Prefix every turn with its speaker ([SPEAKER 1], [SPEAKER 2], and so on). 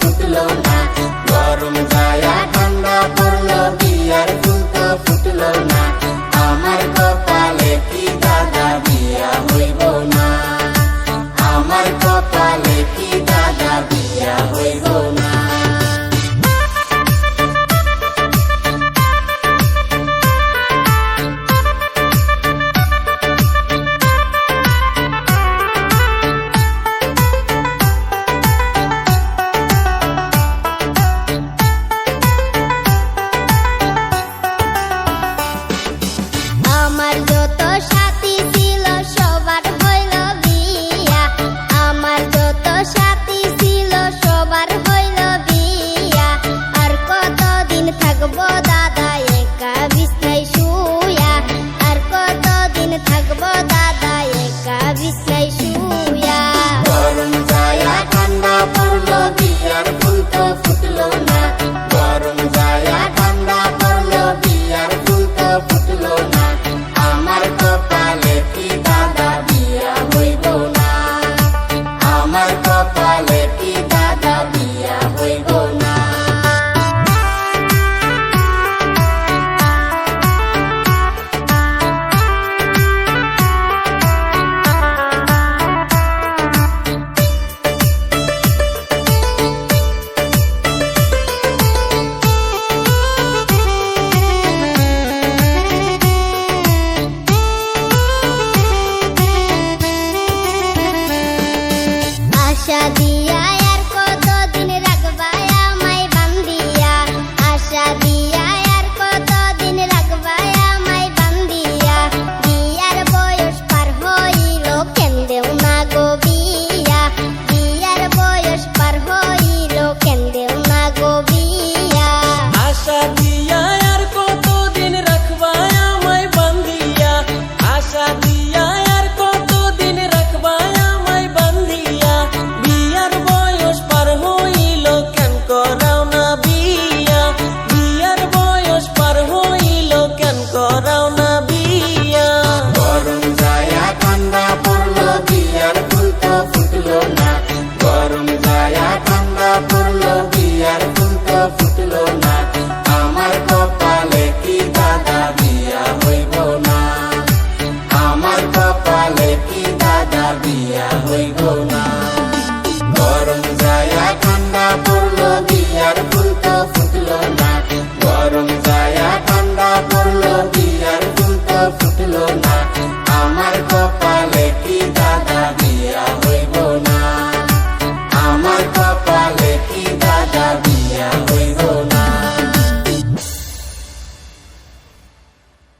[SPEAKER 1] kutlo la শুয়া।
[SPEAKER 2] গরম ছায়া ঠান্ডা পড়ল বিয়ার ফুল তো ফুটলো না। Gracias a ti. yeah, yeah.